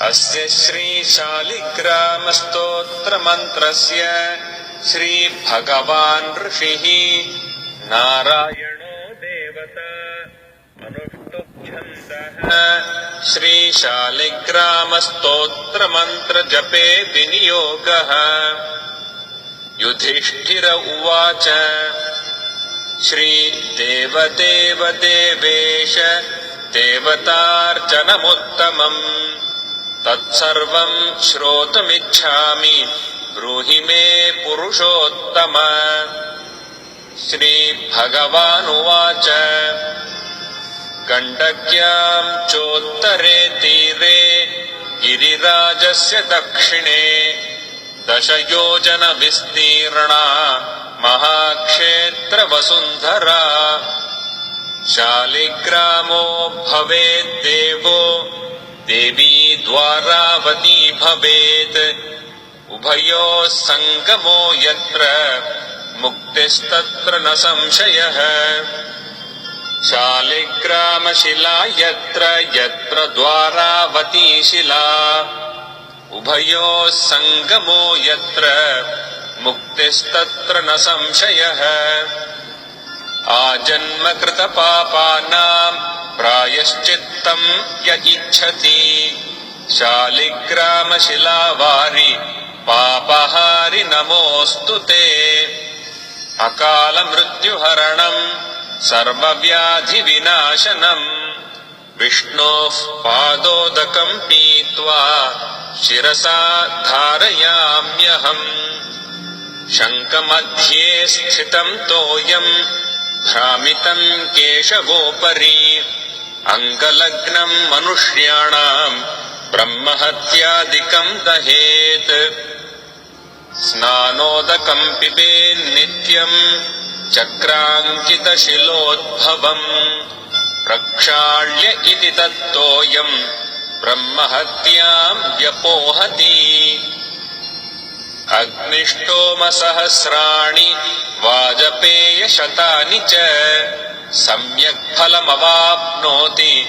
अस्य श्रीशालिग्रामस्तोत्रमन्त्रस्य श्रीभगवान् ऋषिः नारायणो देवता। अनुष्टुप्छन्दः। श्रीशालिग्रामस्तोत्रमन्त्रजपे विनियोगः। युधिष्ठिर उवाच। श्रीदेवदेवदेवेश देवतार्चनमुत्तमम् तत्सर्वम् श्रोतुमिच्छामि। ब्रूहि मे पुरुषोत्तम। श्रीभगवानुवाच। गण्डक्याम् चोत्तरे तीरे गिरिराजस्य दक्षिणे दशयोजनविस्तीर्णा महाक्षेत्रवसुन्धरा। शालिग्रामो भवेद्देवो देवी द्वारावती भवेत्। उभयोः सङ्गमो यत्र मुक्तिस्तत्र न संशयः। शालिग्रामशिला यत्र यत्र द्वारावती शिला। उभयोः सङ्गमो यत्र मुक्तिस्तत्र न संशयः। आजन्मकृतपापानाम् प्रायश्चित्तम् य इच्छति शालिग्रामशिलावारि पापहारि नमोऽस्तु ते अकालमृत्युहरणम् सर्वव्याधिविनाशनम् विष्णोः पादोदकम् पीत्वा शिरसा धारयाम्यहम् शङ्खमध्ये स्थितम् तोयम् भ्रामितम् केशवोपरि अङ्गलग्नम् मनुष्याणाम् ब्रह्महत्यादिकम् दहेत्। स्नानोदकम् पिबेन्नित्यम् चक्राङ्कितशिलोद्भवम् प्रक्षाल्य इति तत्तोयम् ब्रह्महत्याम् व्यपोहति। अग्निष्टोमसहस्राणि वाजपेयशतानि च सम्यक् फलमवाप्नोति।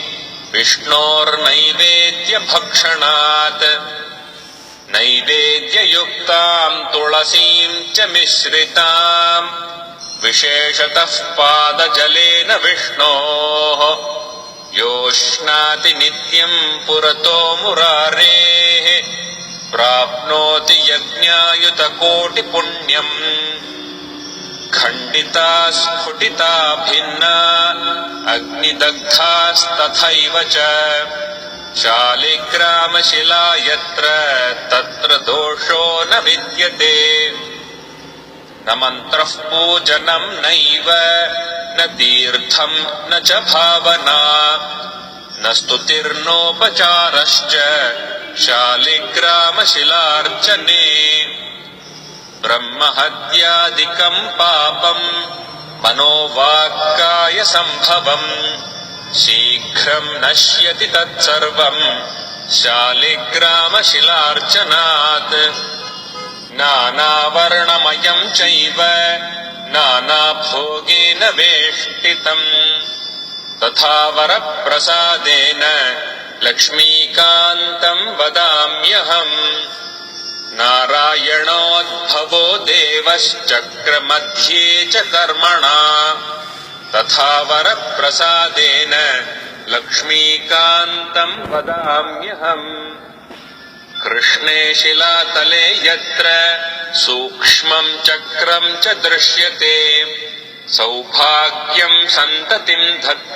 विष्णोर्नैवेद्यभक्षणात्। नैवेद्ययुक्ताम् तुळसीम् च मिश्रिताम् विशेषतः पादजलेन विष्णोः। योष्णाति नित्यम् पुरतो मुरारेः। प्राप्नोति यज्ञायुतकोटिपुण्यम् खण्डिता स्फुटिता भिन्ना अग्निदग्धास्तथैव च। शालिग्रामशिला यत्र तत्र दोषो न विद्यते। न मन्त्रः पूजनम् नैव, न तीर्थम् न च भावना। न स्तुतिर्नोपचारश्च, शालिग्रामशिलार्चने। బ్రహ్మహత్యాదికం పాపం మనోవాక్కాయ సంభవం శీఘ్రం నశ్యతి తత్సర్వం శాలిగ్రామశిలార్చనాత్ నానావర్ణమయం చైవ నానాభోగేన వేష్టితం తథావర ప్రసాదేన లక్ష్మీకాంతం వదామ్యహం नारायणोद्भवो देवश्चक्रमध्ये च कर्मणा। तथा वरप्रसादेन लक्ष्मीकान्तम् वदाम्यहम्। कृष्णे शिलातले यत्र सूक्ष्मम् चक्रम् च दृश्यते। सौभाग्यम् सन्ततिम् धत्ते